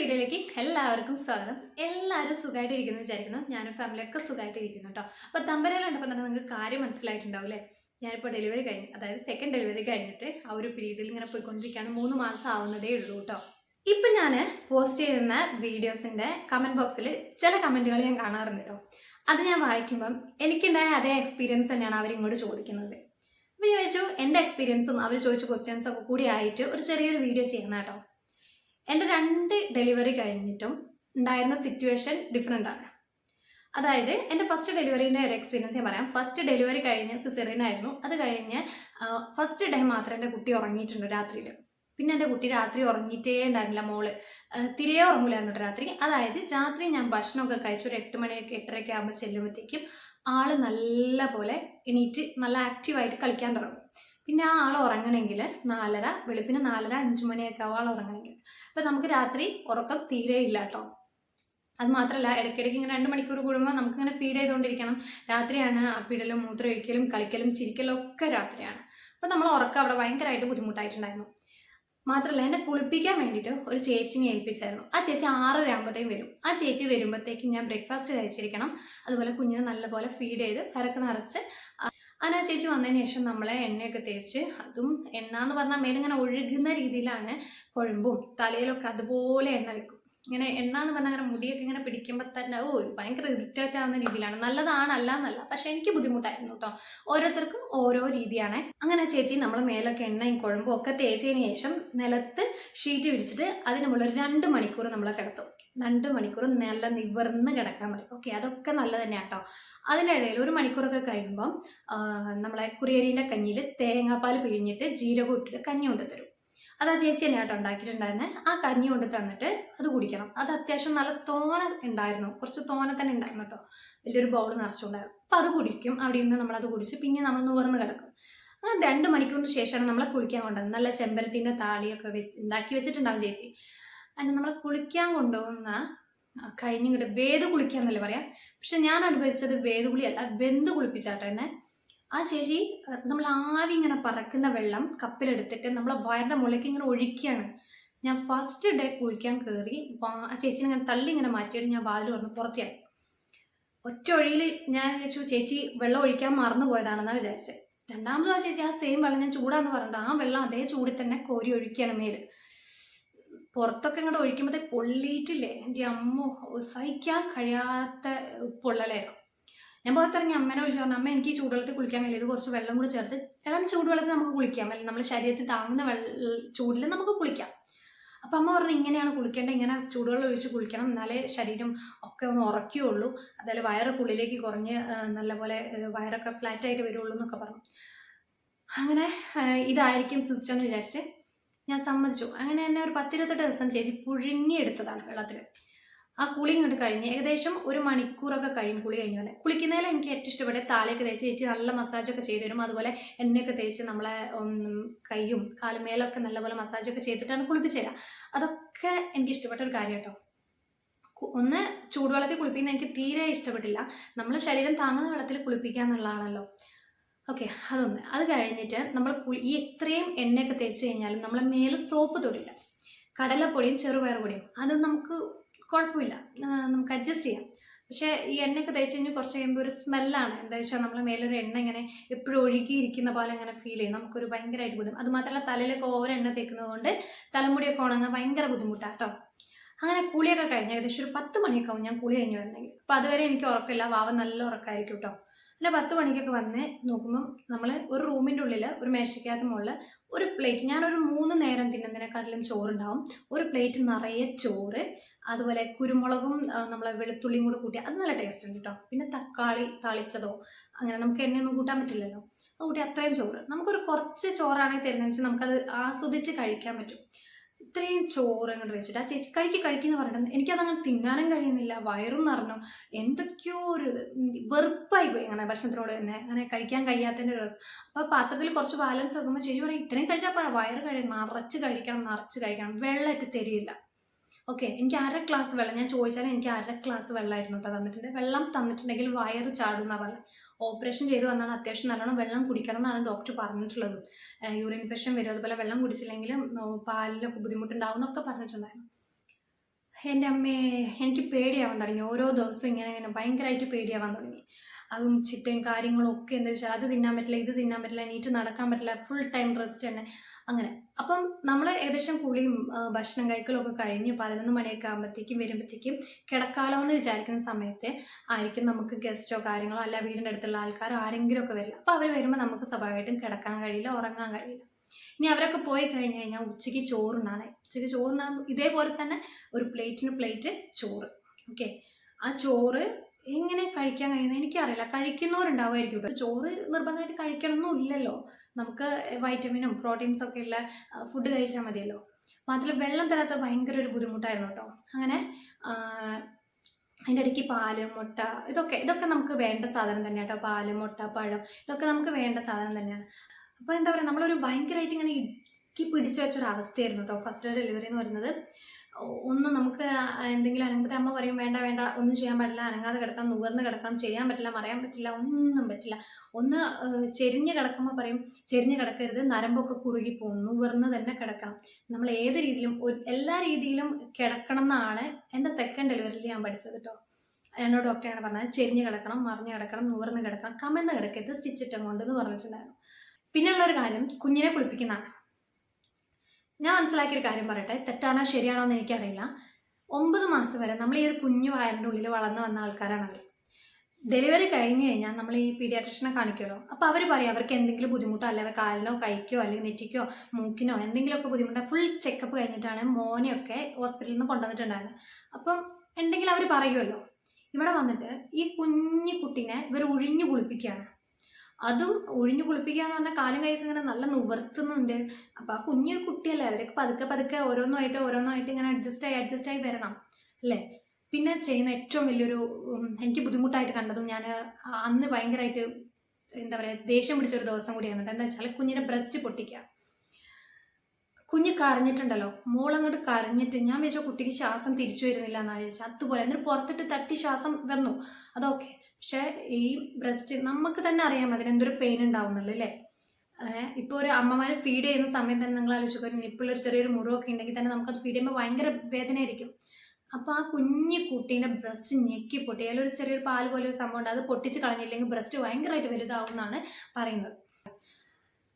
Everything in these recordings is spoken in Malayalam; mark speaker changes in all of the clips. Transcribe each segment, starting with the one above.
Speaker 1: വീഡിയോയിലേക്ക് എല്ലാവർക്കും സ്വാഗതം. എല്ലാവരും സുഖമായിട്ട് ഇരിക്കുന്നു വിചാരിക്കുന്നു. ഞാനും ഫാമിലിയൊക്കെ സുഖമായിട്ട് ഇരിക്കുന്നു കേട്ടോ. അപ്പോൾ തമ്പരയിൽ കണ്ടപ്പോൾ തന്നെ നിങ്ങൾക്ക് കാര്യം മനസ്സിലായിട്ടുണ്ടാവും അല്ലേ ഞാനിപ്പോൾ ഡെലിവറി കഴിഞ്ഞു അതായത് സെക്കൻഡ് ഡെലിവറി കഴിഞ്ഞിട്ട് ആ ഒരു പീരീഡിൽ ഇങ്ങനെ പോയിക്കൊണ്ടിരിക്കുകയാണ്. മൂന്ന് മാസം ആവുന്നതേ ഉള്ളൂ കേട്ടോ. ഇപ്പം ഞാൻ പോസ്റ്റ് ചെയ്യുന്ന വീഡിയോസിന്റെ കമന്റ് ബോക്സിൽ ചില കമന്റുകൾ ഞാൻ കാണാറുണ്ട് കേട്ടോ. അത് ഞാൻ വായിക്കുമ്പം എനിക്കുണ്ടായ അതേ എക്സ്പീരിയൻസ് തന്നെയാണ് അവരിങ്ങോട്ട് ചോദിക്കുന്നത്. അപ്പോൾ ഞാൻ വെച്ചു എന്റെ എക്സ്പീരിയൻസും അവർ ചോദിച്ച ക്വസ്റ്റ്യൻസും ഒക്കെ കൂടി ആയിട്ട് ഒരു ചെറിയൊരു വീഡിയോ ചെയ്യുന്ന കേട്ടോ. എന്റെ രണ്ട് ഡെലിവറി കഴിഞ്ഞിട്ടും ഉണ്ടായിരുന്ന സിറ്റുവേഷൻ ഡിഫറെന്റ് ആണ്. അതായത് എന്റെ ഫസ്റ്റ് ഡെലിവറീന്റെ ഒരു എക്സ്പീരിയൻസ് ഞാൻ പറയാം. ഫസ്റ്റ് ഡെലിവറി കഴിഞ്ഞ് സിസെറിയൻ ആയിരുന്നു. അത് കഴിഞ്ഞ് ഫസ്റ്റ് ഡേ മാത്രം എന്റെ കുട്ടി ഉറങ്ങിയിട്ടുണ്ട് രാത്രിയിൽ പിന്നെ എന്റെ കുട്ടി രാത്രി ഉറങ്ങിയിട്ടേ ഉണ്ടായിരുന്നില്ല മോൾ. തിരികെ ഉറങ്ങില്ലായിരുന്നു രാത്രി. അതായത് രാത്രി ഞാൻ ഭക്ഷണമൊക്കെ കഴിച്ച് ഒരു എട്ട് മണിയൊക്കെ എട്ടരയൊക്കെ ആകുമ്പോൾ ചെല്ലുമ്പോഴത്തേക്കും ആൾ നല്ല പോലെ എണീറ്റ് നല്ല ആക്റ്റീവായിട്ട് കളിക്കാൻ തുടങ്ങും. പിന്നെ ആ ആൾ ഉറങ്ങണമെങ്കിൽ നാലര വെളുപ്പിന് നാലര അഞ്ച് മണിയൊക്കെ ആവും ആൾ ഉറങ്ങണമെങ്കിൽ അപ്പം നമുക്ക് രാത്രി ഉറക്കം തീരെ ഇല്ല കേട്ടോ. അത് മാത്രമല്ല ഇടയ്ക്കിടയ്ക്ക് ഇങ്ങനെ രണ്ട് മണിക്കൂർ കൂടുമ്പോൾ നമുക്ക് ഇങ്ങനെ ഫീഡ് ചെയ്തുകൊണ്ടിരിക്കണം രാത്രിയാണ് അപ്പിടലും മൂത്രമൊഴിക്കലും കളിക്കലും ചിരിക്കലും ഒക്കെ രാത്രിയാണ്. അപ്പം നമ്മൾ ഉറക്കം അവിടെ ഭയങ്കരമായിട്ട് ബുദ്ധിമുട്ടായിട്ടുണ്ടായിരുന്നു. മാത്രമല്ല എന്നെ കുളിപ്പിക്കാൻ വേണ്ടിയിട്ട് ഒരു ചേച്ചിനെ ഏൽപ്പിച്ചായിരുന്നു. ആ ചേച്ചി ആറര ആകുമ്പോഴത്തേക്കും വരും. ആ ചേച്ചി വരുമ്പോഴത്തേക്കും ഞാൻ ബ്രേക്ക്ഫാസ്റ്റ് കഴിച്ചിരിക്കണം. അതുപോലെ കുഞ്ഞിനെ നല്ലപോലെ ഫീഡ് ചെയ്ത് കരക്ക് നിറച്ച് ആ ചേച്ചി വന്നതിന് ശേഷം നമ്മളെ എണ്ണയൊക്കെ തേച്ച് അതും എണ്ണ എന്ന് പറഞ്ഞാൽ മേലിങ്ങനെ ഒഴുകുന്ന രീതിയിലാണ് കുഴമ്പും തലയിലൊക്കെ അതുപോലെ എണ്ണ വെക്കും. ഇങ്ങനെ എണ്ണ എന്ന് പറഞ്ഞാൽ അങ്ങനെ മുടിയൊക്കെ ഇങ്ങനെ പിടിക്കുമ്പോൾ തന്നെ ഓ ഭയങ്കര ഇറിറ്റേറ്റ് ആവുന്ന രീതിയിലാണ്. നല്ലതാണ് അല്ല എന്നല്ല പക്ഷെ എനിക്ക് ബുദ്ധിമുട്ടായിരുന്നു കേട്ടോ ഓരോരുത്തർക്കും ഓരോ രീതിയാണ്. അങ്ങനെ ചേച്ചി നമ്മൾ മേലൊക്കെ എണ്ണയും കുഴമ്പും ഒക്കെ തേച്ചതിന് ശേഷം നിലത്ത് ഷീറ്റ് വിരിച്ചിട്ട് അതിന് മുകളിൽ രണ്ട് മണിക്കൂർ നമ്മൾ കിടത്തും. രണ്ട് മണിക്കൂർ നല്ല നിവർന്ന് കിടക്കാൻ പറയും ഓക്കെ അതൊക്കെ നല്ലത് തന്നെയാണ് കേട്ടോ അതിനിടയിൽ ഒരു മണിക്കൂറൊക്കെ കഴിയുമ്പം നമ്മളെ കുറിയരീന്റെ കഞ്ഞിയിൽ തേങ്ങാപ്പാൽ പിഴിഞ്ഞിട്ട് ജീരകം ഇട്ടിട്ട് കഞ്ഞി കൊണ്ട് തരും. അതാ ചേച്ചി തന്നെ കേട്ടോ ഉണ്ടാക്കിയിട്ടുണ്ടായിരുന്നത് ആ കഞ്ഞി കൊണ്ട് തന്നിട്ട് അത് കുടിക്കണം. അത് അത്യാവശ്യം നല്ല തോന ഉണ്ടായിരുന്നു. കുറച്ച് തോന തന്നെ ഉണ്ടായിരുന്നു കേട്ടോ വലിയൊരു ബൗൾ നിറച്ചുണ്ടായിരുന്നു. അപ്പം അത് കുടിക്കും. അവിടെ നിന്ന് നമ്മളത് കുടിച്ച് പിന്നെ നമ്മൾ നിവർന്ന് കിടക്കും. രണ്ട് മണിക്കൂറിന് ശേഷമാണ് നമ്മളെ കുളിക്കാൻ കൊണ്ടുവന്നത് നല്ല ചെമ്പരത്തിന്റെ താളിയൊക്കെ വെച്ച് ഉണ്ടാക്കി വെച്ചിട്ടുണ്ടാവും ചേച്ചി. അതിന് നമ്മൾ കുളിക്കാൻ കൊണ്ടുപോകുന്ന ആ, വേദ വേത് കുളിക്കാന്നല്ലേ പറയാം? പക്ഷെ ഞാൻ അനുഭവിച്ചത് വേത് കുളിയല്ല വെന്ത് കുളിപ്പിച്ചാട്ടെ എന്നെ. ആ ചേച്ചി നമ്മൾ ആവി ഇങ്ങനെ പറക്കുന്ന വെള്ളം കപ്പിലെടുത്തിട്ട് നമ്മളെ വയറിന്റെ മുകളിലേക്ക് ഇങ്ങനെ ഒഴിക്കുകയാണ് ഞാൻ ഫസ്റ്റ് ഡേ കുളിക്കാൻ കയറി ആ ചേച്ചിനെ ഇങ്ങനെ തള്ളി ഇങ്ങനെ മാറ്റിയിട്ട് ഞാൻ വാതിൽ തുറന്ന് പുറത്തിയായി ഒറ്റ ഒഴിയിൽ ഞാൻ വിചാരിച്ചു ചേച്ചി വെള്ളം ഒഴിക്കാൻ മറന്നു പോയതാണെന്നാണ് വിചാരിച്ചത് രണ്ടാമത് ആ ചേച്ചി ആ സെയിം വെള്ളം ഞാൻ ചൂടാന്ന് പറഞ്ഞിട്ട് ആ വെള്ളം അതേ ചൂടിൽ തന്നെ കോരി ഒഴിക്കുകയാണ് മേൽ. പുറത്തൊക്കെ ഇങ്ങോട്ട് ഒഴിക്കുമ്പോഴത്തെ പൊള്ളിയിട്ടില്ലേ എന്റെ അമ്മ സഹിക്കാൻ കഴിയാത്ത പൊള്ളലായിരുന്നു ഞാൻ പുറത്തിറങ്ങി അമ്മേനെ വിളിച്ചു പറഞ്ഞു അമ്മ എനിക്ക് ചൂടുവെള്ളത്തിൽ കുളിക്കാൻ കഴിയില്ല. ഇത് കുറച്ച് വെള്ളം കൂടി ചേർത്ത് ഇളം ചൂടുവെള്ളത്തിൽ നമുക്ക് കുളിക്കാം. അല്ലെങ്കിൽ നമ്മുടെ ശരീരത്തിൽ താങ്ങുന്ന വെള്ള ചൂടിൽ നമുക്ക് കുളിക്കാം. അപ്പം അമ്മ പറഞ്ഞു ഇങ്ങനെയാണ് കുളിക്കേണ്ടത്. ഇങ്ങനെ ചൂടുവെള്ളം ഒഴിച്ച് കുളിക്കണം. എന്നാലേ ശരീരം ഒക്കെ ഒന്ന് ഉറക്കുകയുള്ളൂ അതായത് വയറൊക്കെ ഉള്ളിലേക്ക് കുറഞ്ഞ് നല്ലപോലെ വയറൊക്കെ ഫ്ലാറ്റ് ആയിട്ട് വരുള്ളൂ എന്നൊക്കെ പറഞ്ഞു. അങ്ങനെ ഇതായിരിക്കും സിസ്റ്റം എന്ന് വിചാരിച്ച് ഞാൻ സമ്മതിച്ചു. അങ്ങനെ തന്നെ ഒരു പത്തിരുപത്തെട്ട് ദിവസം ചേച്ചി പുഴുങ്ങിയെടുത്തതാണ് വെള്ളത്തിൽ ആ കുളി ഇങ്ങോട്ട് കഴിഞ്ഞ് ഏകദേശം ഒരു മണിക്കൂറൊക്കെ കഴിയും കുളി കഴിഞ്ഞു തന്നെ കുളിക്കുന്നതിൽ എനിക്ക് ഏറ്റവും ഇഷ്ടപ്പെട്ട താളിയൊക്കെ തേച്ച് ചേച്ചി നല്ല മസാജൊക്കെ ചെയ്തു തരും. അതുപോലെ എണ്ണയൊക്കെ തേച്ച് നമ്മളെ കൈയും കാലും മേലൊക്കെ നല്ലപോലെ മസാജൊക്കെ ചെയ്തിട്ടാണ് കുളിപ്പിച്ചു തരാം. അതൊക്കെ എനിക്ക് ഇഷ്ടപ്പെട്ട ഒരു കാര്യം കേട്ടോ. ഒന്ന് ചൂടുവെള്ളത്തിൽ കുളിപ്പിക്കുന്ന എനിക്ക് തീരെ ഇഷ്ടപ്പെട്ടില്ല. നമ്മൾ ശരീരം താങ്ങുന്ന വെള്ളത്തിൽ കുളിപ്പിക്കുക എന്നുള്ളതാണല്ലോ. ഓക്കെ അതൊന്ന്. അത് കഴിഞ്ഞിട്ട് നമ്മൾ ഈ എത്രയും എണ്ണയൊക്കെ തേച്ച് കഴിഞ്ഞാലും നമ്മളെ മേലെ സോപ്പ് തൊടില്ല. കടലപ്പൊടിയും ചെറുപയർ പൊടിയും അത് നമുക്ക് കുഴപ്പമില്ല. നമുക്ക് അഡ്ജസ്റ്റ് ചെയ്യാം. പക്ഷേ ഈ എണ്ണയൊക്കെ തേച്ച് കഴിഞ്ഞാൽ കുറച്ച് കഴിയുമ്പോൾ ഒരു സ്മെല്ലാണ് എന്താ വെച്ചാൽ നമ്മളെ മേലൊരു എണ്ണ ഇങ്ങനെ എപ്പോഴും ഒഴുകിയിരിക്കുന്ന പോലെ ഇങ്ങനെ ഫീൽ ചെയ്യും. നമുക്കൊരു ഭയങ്കരമായിട്ട് ബുദ്ധിമുട്ട്. അത് മാത്രമല്ല തലയിലൊക്കെ ഓരോ എണ്ണ തേക്കുന്നത് കൊണ്ട് തലമുടിയൊക്കെ ഉണങ്ങാൻ ഭയങ്കര ബുദ്ധിമുട്ടാണ് കേട്ടോ അങ്ങനെ കുളിയൊക്കെ കഴിഞ്ഞ് ഏകദേശം ഒരു പത്ത് മണിയൊക്കെ ആവും ഞാൻ കുളി കഴിഞ്ഞ് വരണമെങ്കിൽ അപ്പോൾ അതുവരെ എനിക്ക് ഉറക്കമില്ല. വാവ നല്ല ഉറക്കമായിരിക്കും കേട്ടോ അല്ല പത്ത് മണിക്കൊക്കെ വന്ന് നോക്കുമ്പോൾ നമ്മൾ ഒരു റൂമിന്റെ ഉള്ളിൽ ഒരു മേശയ്ക്കകത്ത് മുകളിൽ ഒരു പ്ലേറ്റ് ഞാനൊരു മൂന്ന് നേരം തിന്നുന്നതിനെക്കാട്ടിലും ചോറുണ്ടാവും. ഒരു പ്ലേറ്റ് നിറയെ ചോറ് അതുപോലെ കുരുമുളകും നമ്മളെ വെളുത്തുള്ളിയും കൂടെ കൂട്ടി അത് നല്ല ടേസ്റ്റ് ഉണ്ട് കേട്ടോ പിന്നെ തക്കാളി താളിച്ചതോ അങ്ങനെ നമുക്ക് എണ്ണയൊന്നും കൂട്ടാൻ പറ്റില്ലല്ലോ. അത് കൂട്ടി അത്രയും ചോറ്. നമുക്കൊരു കുറച്ച് ചോറാണെങ്കിൽ തരുന്നതെന്ന് വെച്ചാൽ നമുക്കത് ആസ്വദിച്ച് കഴിക്കാൻ പറ്റും. ഇത്രയും ചോറ് അങ്ങോട്ട് വെച്ചിട്ട് ആ ചേച്ചി കഴിക്ക് കഴിക്കുന്ന പറഞ്ഞിട്ട് എനിക്കതങ്ങനെ തിന്നാനും കഴിയുന്നില്ല. വയറും നിറഞ്ഞു. എന്തൊക്കെയോ ഒരു വെറുപ്പായി പോയി അങ്ങനെ ഭക്ഷണത്തിനോട് തന്നെ. അങ്ങനെ കഴിക്കാൻ കഴിയാത്തതിന്റെ ഒരു അപ്പോൾ പാത്രത്തിൽ കുറച്ച് ബാലൻസ് വെക്കുമ്പോൾ ചേച്ചി പറയും ഇത്രയും കഴിച്ചാൽ പറ വയറ് കഴി നിറച്ച് കഴിക്കണം നിറച്ച് കഴിക്കണം. വെള്ളമായിട്ട് തരില്ല ഓക്കെ എനിക്ക് അര ഗ്ലാസ് വെള്ളം ഞാൻ ചോദിച്ചാൽ എനിക്ക് അര ഗ്ലാസ് വെള്ളമായിരുന്നു കേട്ടോ തന്നിട്ടുണ്ട്. വെള്ളം തന്നിട്ടുണ്ടെങ്കിൽ വയറ് ചാടുന്ന പറഞ്ഞു. ഓപ്പറേഷൻ ചെയ്ത് വന്നാണ് അത്യാവശ്യം നല്ലോണം വെള്ളം കുടിക്കണം എന്നാണ് ഡോക്ടർ പറഞ്ഞിട്ടുള്ളത്. യൂറിൻ ഇൻഫെക്ഷൻ വരും അതുപോലെ വെള്ളം കുടിച്ചില്ലെങ്കിലും പാലിലൊക്കെ ബുദ്ധിമുട്ടുണ്ടാവും എന്നൊക്കെ പറഞ്ഞിട്ടുണ്ടായിരുന്നു. എന്റെ അമ്മേ എനിക്ക് പേടിയാവാൻ തുടങ്ങി. ഓരോ ദിവസവും ഇങ്ങനെ ഇങ്ങനെ ഭയങ്കരമായിട്ട് പേടിയാവാൻ തുടങ്ങി. അതും ചിട്ടയും കാര്യങ്ങളും ഒക്കെ എന്താ വെച്ചാൽ അത് തിന്നാൻ പറ്റില്ല ഇത് തിന്നാൻ പറ്റില്ല നീറ്റ് നടക്കാൻ പറ്റില്ല ഫുൾ ടൈം റെസ്റ്റ് തന്നെ. അങ്ങനെ. അപ്പം നമ്മൾ ഏകദേശം കുളിയും ഭക്ഷണം കഴിക്കലും ഒക്കെ കഴിഞ്ഞ് പതിനൊന്ന് മണിയൊക്കെ ആകുമ്പോഴത്തേക്കും വരുമ്പോഴത്തേക്കും കിടക്കാലോ എന്ന് വിചാരിക്കുന്ന സമയത്ത് ആയിരിക്കും നമുക്ക് ഗസ്റ്റോ കാര്യങ്ങളോ അല്ല വീടിന്റെ അടുത്തുള്ള ആൾക്കാരോ ആരെങ്കിലും ഒക്കെ വരില്ല അപ്പോൾ അവർ വരുമ്പോൾ നമുക്ക് സ്വാഭാവികമായിട്ടും കിടക്കാൻ കഴിയില്ല ഉറങ്ങാൻ കഴിയില്ല. ഇനി അവരൊക്കെ പോയി കഴിഞ്ഞ് കഴിഞ്ഞാൽ ഉച്ചയ്ക്ക് ചോറുണ്ണാണ് ഉച്ചയ്ക്ക് ചോറുണ്ണാൻ ഇതേപോലെ തന്നെ ഒരു പ്ലേറ്റിന് പ്ലേറ്റ് ചോറ്. ഓക്കെ. ആ ചോറ് എങ്ങനെ കഴിക്കാൻ കഴിയുന്നത് എനിക്കറിയില്ല. കഴിക്കുന്നവരുണ്ടാവുമായിരിക്കും കേട്ടോ. ചോറ് നിർബന്ധമായിട്ട് കഴിക്കണമെന്നും ഇല്ലല്ലോ നമുക്ക് വൈറ്റമിനും പ്രോട്ടീൻസും ഒക്കെ ഉള്ള ഫുഡ് കഴിച്ചാൽ മതിയല്ലോ. മാത്രമല്ല വെള്ളം തരാത്ത ഭയങ്കര ഒരു ബുദ്ധിമുട്ടായിരുന്നു കേട്ടോ. അങ്ങനെ അതിന്റെ ഇടയ്ക്ക് പാൽ മുട്ട ഇതൊക്കെ ഇതൊക്കെ നമുക്ക് വേണ്ട സാധനം തന്നെയാണ് കേട്ടോ. പാൽ മുട്ട പഴം ഇതൊക്കെ നമുക്ക് വേണ്ട സാധനം തന്നെയാണ്. അപ്പോൾ എന്താ പറയുക നമ്മളൊരു ഭയങ്കരമായിട്ട് ഇങ്ങനെ ഇടുക്കി പിടിച്ചു വെച്ചൊരു അവസ്ഥയായിരുന്നു കേട്ടോ ഫസ്റ്റ് ഡെലിവറി എന്ന് പറയുന്നത്. ഒന്നും നമുക്ക് എന്തെങ്കിലും അനങ്ങത്തെ അമ്മ പറയും വേണ്ട വേണ്ട ഒന്നും ചെയ്യാൻ പറ്റില്ല അനങ്ങാതെ കിടക്കണം നുകർന്ന് കിടക്കണം ചെയ്യാൻ പറ്റില്ല മറയാൻ പറ്റില്ല ഒന്നും പറ്റില്ല. ഒന്ന് ചെരിഞ്ഞ് കിടക്കുമ്പോൾ പറയും ചെരിഞ്ഞ് കിടക്കരുത് നരമ്പൊക്കെ കുറുകി പോകും നുകർന്ന് തന്നെ കിടക്കണം. നമ്മൾ ഏത് രീതിയിലും എല്ലാ രീതിയിലും കിടക്കണം എന്നാണ് എന്റെ സെക്കൻഡ് ഡെലിവറിയിൽ ഞാൻ പഠിച്ചത് കേട്ടോ എന്നോട് ഡോക്ടർ അങ്ങനെ പറഞ്ഞത് ചെരിഞ്ഞ് കിടക്കണം മറിഞ്ഞ് കിടക്കണം നുകർന്ന് കിടക്കണം കമന്ന് കിടക്കരുത് സ്റ്റിച്ചിട്ടും കൊണ്ടെന്ന് പറഞ്ഞിട്ടുണ്ടായിരുന്നു. പിന്നെയുള്ളൊരു കാര്യം കുഞ്ഞിനെ കുളിപ്പിക്കുന്നതാണ്. ഞാൻ മനസ്സിലാക്കിയൊരു കാര്യം പറയട്ടെ. തെറ്റാണോ ശരിയാണോ എന്ന് എനിക്കറിയില്ല. ഒമ്പത് മാസം വരെ നമ്മൾ ഈ ഒരു കുഞ്ഞു വയറിന്റെ ഉള്ളിൽ വളർന്നു വന്ന ആൾക്കാരാണ് ഡെലിവറി കഴിഞ്ഞ് കഴിഞ്ഞാൽ നമ്മൾ ഈ പീഡിയാട്രിഷനെ കാണിക്കുമല്ലോ. അപ്പോൾ അവർ പറയും അവർക്ക് എന്തെങ്കിലും ബുദ്ധിമുട്ടോ അല്ലെങ്കിൽ കാലിനോ കൈക്കോ അല്ലെങ്കിൽ നെറ്റിക്കോ മൂക്കിനോ എന്തെങ്കിലുമൊക്കെ ബുദ്ധിമുട്ടോ ഫുൾ ചെക്കപ്പ് കഴിഞ്ഞിട്ടാണ് മോനെയൊക്കെ ഹോസ്പിറ്റലിൽ നിന്ന് കൊണ്ടുവന്നിട്ടുണ്ടായിരുന്നത്. അപ്പം ഉണ്ടെങ്കിൽ അവർ പറയുമല്ലോ ഇവിടെ വന്നിട്ട് ഈ കുഞ്ഞു കുട്ടീനെ ഇവർ ഒഴിഞ്ഞു കുളിപ്പിക്കുകയാണ്. അതും ഒഴിഞ്ഞു കുളിപ്പിക്കുക എന്ന് പറഞ്ഞാൽ കാലും കൈയൊക്കെ ഇങ്ങനെ നല്ല നിവർത്തുന്നുണ്ട്. അപ്പോൾ ആ കുഞ്ഞു കുട്ടിയല്ലേ അവരൊക്കെ പതുക്കെ പതുക്കെ ഓരോന്നായിട്ട് ഓരോന്നായിട്ട് ഇങ്ങനെ അഡ്ജസ്റ്റ് ആയി അഡ്ജസ്റ്റ് ആയി വരണം അല്ലേ? പിന്നെ ചെയ്യുന്ന ഏറ്റവും വലിയൊരു ഒരു എനിക്ക് ബുദ്ധിമുട്ടായിട്ട് കണ്ടതും ഞാൻ അന്ന് ഭയങ്കരമായിട്ട് എന്താ പറയുക ദേഷ്യം പിടിച്ചൊരു ദിവസം കൂടി വന്നിട്ട് എന്താ വെച്ചാൽ കുഞ്ഞിനെ ബ്രസ്റ്റ് പൊട്ടിക്ക. കുഞ്ഞ് കരഞ്ഞിട്ടുണ്ടല്ലോ മോളങ്ങോട്ട് കരഞ്ഞിട്ട് ഞാൻ വെച്ച കുട്ടിക്ക് ശ്വാസം തിരിച്ചു വരുന്നില്ല എന്നാ വിചാരിച്ചത് അതുപോലെ എന്നിട്ട് പുറത്തിട്ട് തട്ടി ശ്വാസം വന്നു. അതൊക്കെ. പക്ഷെ ഈ ബ്രസ്റ്റ് നമുക്ക് തന്നെ അറിയാം അതിന് എന്തൊരു പെയിൻ ഉണ്ടാവുന്നുള്ളൂ അല്ലേ? ഇപ്പോൾ ഒരു അമ്മമാരെ ഫീഡ് ചെയ്യുന്ന സമയത്ത് തന്നെ നിങ്ങൾ ആലോചിക്കുക ഒരു നിപ്പിളൊരു ചെറിയൊരു മുറിവൊക്കെ ഉണ്ടെങ്കിൽ തന്നെ നമുക്ക് അത് ഫീഡ് ചെയ്യുമ്പോൾ ഭയങ്കര വേദനയായിരിക്കും. അപ്പോൾ ആ കുഞ്ഞു കുട്ടീന്റെ ബ്രസ്റ്റ് ഞെക്കി പൊട്ടി അതിലൊരു ചെറിയൊരു പാൽ പോലെ ഒരു സംഭവം ഉണ്ട് അത് പൊട്ടിച്ച് കളഞ്ഞില്ലെങ്കിൽ ബ്രസ്റ്റ് ഭയങ്കരമായിട്ട് വലുതാവും എന്നാണ് പറയുന്നത്.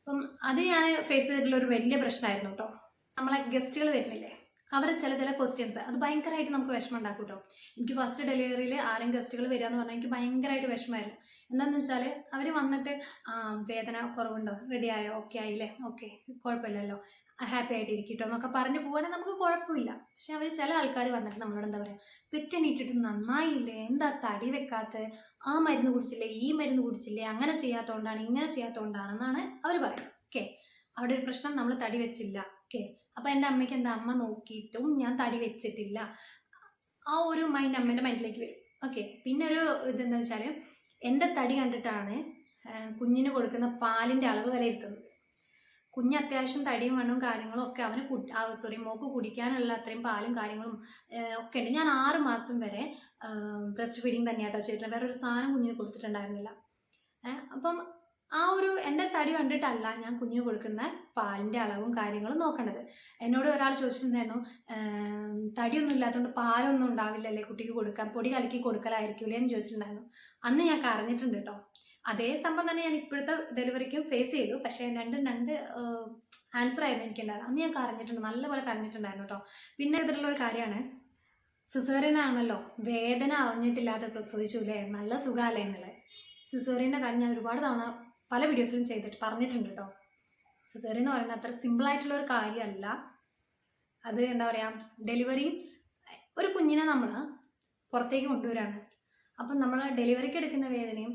Speaker 1: അപ്പം അത് ഞാൻ ഫേസ് ചെയ്തിട്ടുള്ള ഒരു വലിയ പ്രശ്നമായിരുന്നു കേട്ടോ. നമ്മളെ ഗസ്റ്റുകൾ വരുന്നില്ലേ? അവരെ ചില ചില ക്വസ്റ്റ്യൻസ് അത് ഭയങ്കരമായിട്ട് നമുക്ക് വിഷമം ഉണ്ടാക്കും കേട്ടോ എനിക്ക് ഫസ്റ്റ് ഡെലിവറിയിൽ ആരും ഗസ്റ്റുകൾ വരിക എന്ന് പറഞ്ഞാൽ എനിക്ക് ഭയങ്കരമായിട്ട് വിഷമമായിരുന്നു. എന്താണെന്ന് വെച്ചാൽ അവർ വന്നിട്ട് വേദന കുറവുണ്ടോ? റെഡി ആയോ? ഓക്കെ ആയില്ലേ? ഓക്കെ കുഴപ്പമില്ലല്ലോ. ഹാപ്പി ആയിട്ട് ഇരിക്കട്ടോ എന്നൊക്കെ പറഞ്ഞു പോകണമെങ്കിൽ നമുക്ക് കുഴപ്പമില്ല. പക്ഷെ അവർ ചില ആൾക്കാർ വന്നിട്ട് നമ്മളോട് എന്താ പറയുക പെറ്റണീറ്റിട്ട് നന്നായില്ലേ? എന്താ തടി വെക്കാത്ത? ആ മരുന്ന് കുടിച്ചില്ലേ? ഈ മരുന്ന് കുടിച്ചില്ലേ? അങ്ങനെ ചെയ്യാത്തതുകൊണ്ടാണ് ഇങ്ങനെ ചെയ്യാത്തതുകൊണ്ടാണെന്നാണ് അവർ പറയുന്നത്. ഓക്കെ അവിടെ ഒരു പ്രശ്നം നമ്മൾ തടി വെച്ചില്ല. ഓക്കെ അപ്പോൾ എന്റെ അമ്മയ്ക്ക് എന്താ അമ്മ നോക്കിയിട്ടും ഞാൻ തടി വെച്ചിട്ടില്ല. ആ ഒരു മൈൻഡ് അമ്മേന്റെ മൈൻഡിലേക്ക് വരും. ഓക്കെ പിന്നെ ഒരു ഇതെന്താ വെച്ചാൽ എന്റെ തടി കണ്ടിട്ടാണ് കുഞ്ഞിന് കൊടുക്കുന്ന പാലിന്റെ അളവ് വിലയിരുത്തുന്നത് കുഞ്ഞ് അത്യാവശ്യം തടിയും വണ്ണും കാര്യങ്ങളും ഒക്കെ അവന് സോറി മോക്ക് കുടിക്കാനുള്ള അത്രയും പാലും കാര്യങ്ങളും ഒക്കെ ഉണ്ട്. ഞാൻ ആറ് മാസം വരെ ബ്രസ്റ്റ് ഫീഡിങ് തന്നെയാട്ടോ ചെയ്തിട്ടുണ്ട് വേറെ ഒരു സാധനം കുഞ്ഞിന് കൊടുത്തിട്ടുണ്ടായിരുന്നില്ല. അപ്പം ആ ഒരു എന്റെ തടി കണ്ടിട്ടല്ല ഞാൻ കുഞ്ഞിന് കൊടുക്കുന്ന പാലിന്റെ അളവും കാര്യങ്ങളും നോക്കേണ്ടത് എന്നോട് ഒരാൾ ചോദിച്ചിട്ടുണ്ടായിരുന്നു "ഏം, തടിയൊന്നും ഇല്ലാത്തതുകൊണ്ട് പാലൊന്നും ഉണ്ടാവില്ലല്ലേ കുട്ടിക്ക് കൊടുക്കാൻ? പൊടി കലക്കി കൊടുക്കലായിരിക്കില്ലേ എന്ന് ചോദിച്ചിട്ടുണ്ടായിരുന്നു. അന്ന് ഞാൻ കരഞ്ഞിട്ടുണ്ട് കേട്ടോ. അതേ സംഭവം തന്നെ ഞാൻ ഇപ്പോഴത്തെ ഡെലിവറിക്കും ഫേസ് ചെയ്തു. പക്ഷേ രണ്ടും രണ്ട് ആൻസർ ആയിരുന്നു എനിക്കുണ്ടായത് അന്ന് ഞാൻ കരഞ്ഞിട്ടുണ്ട് നല്ലപോലെ കരഞ്ഞിട്ടുണ്ടായിരുന്നു കേട്ടോ. പിന്നെ ഇതിലുള്ള ഒരു കാര്യമാണ് സിസേറിയനാണല്ലോ വേദന അറിഞ്ഞിട്ടില്ലാതെ പ്രസവിച്ചു അല്ലേ? നല്ല സുഖമല്ലേ എന്നുള്ളത്. സിസേറിയന്റെ കാര്യം ഞാൻ ഒരുപാട് തവണ പല വീഡിയോസിലും ചെയ്തിട്ട് പറഞ്ഞിട്ടുണ്ട് കേട്ടോ സിസേറിയൻ എന്ന് പറയുന്നത് അത്ര സിമ്പിൾ ആയിട്ടുള്ള ഒരു കാര്യമല്ല. അത് എന്താ പറയുക ഡെലിവറി ഒരു കുഞ്ഞിനെ നമ്മൾ പുറത്തേക്ക് കൊണ്ടുവരാണ്. അപ്പം നമ്മൾ ഡെലിവറിക്ക് എടുക്കുന്ന വേദനയും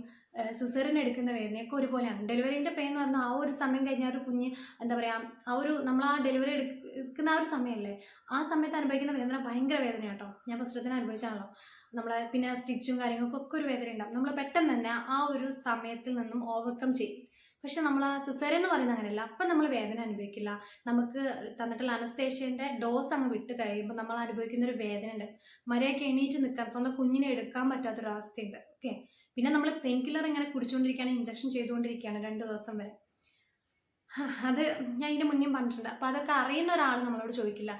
Speaker 1: സിസറിന് എടുക്കുന്ന വേദനയൊക്കെ ഒരുപോലെയാണ്. ഡെലിവറീന്റെ പെയിൻ എന്ന് പറഞ്ഞാൽ ആ ഒരു സമയം കഴിഞ്ഞാൽ ഒരു കുഞ്ഞ് എന്താ പറയുക ആ ഒരു നമ്മൾ ആ ഡെലിവറി എടുക്കുന്ന ആ ഒരു സമയമല്ലേ ആ സമയത്ത് അനുഭവിക്കുന്ന വേദന ഭയങ്കര വേദനയാട്ടോ ഞാൻ പ്രശ്നത്തിന് അനുഭവിച്ചാണല്ലോ നമ്മളെ പിന്നെ സ്റ്റിച്ചും കാര്യങ്ങൾക്കൊക്കെ ഒരു വേദന ഉണ്ടാവും. നമ്മൾ പെട്ടെന്ന് തന്നെ ആ ഒരു സമയത്തിൽ നിന്നും ഓവർകം ചെയ്യും. പക്ഷെ നമ്മൾ ആ സിസേറിയൻ എന്ന് പറയുന്നത് അങ്ങനെയല്ല. അപ്പം നമ്മൾ വേദന അനുഭവിക്കില്ല. നമുക്ക് തന്നിട്ടുള്ള അനസ്തേഷ്യന്റെ ഡോസ് അങ്ങ് വിട്ട് കഴിയുമ്പോൾ നമ്മൾ അനുഭവിക്കുന്ന ഒരു വേദന ഉണ്ട്. മര്യാദയ്ക്ക് എണീറ്റ് നിൽക്കാൻ സ്വന്തം കുഞ്ഞിനെ എടുക്കാൻ പറ്റാത്തൊരവസ്ഥയുണ്ട്. ഓക്കെ പിന്നെ നമ്മൾ പെയിൻ കില്ലർ ഇങ്ങനെ കുടിച്ചുകൊണ്ടിരിക്കുകയാണ് ഇഞ്ചക്ഷൻ ചെയ്തുകൊണ്ടിരിക്കുകയാണ് രണ്ട് ദിവസം വരെ. അത് ഞാൻ ഇതിന് മുന്നേ പറഞ്ഞിട്ടുണ്ട്. അപ്പോൾ അതൊക്കെ അറിയുന്ന ഒരാൾ നമ്മളോട് ചോദിക്കില്ല.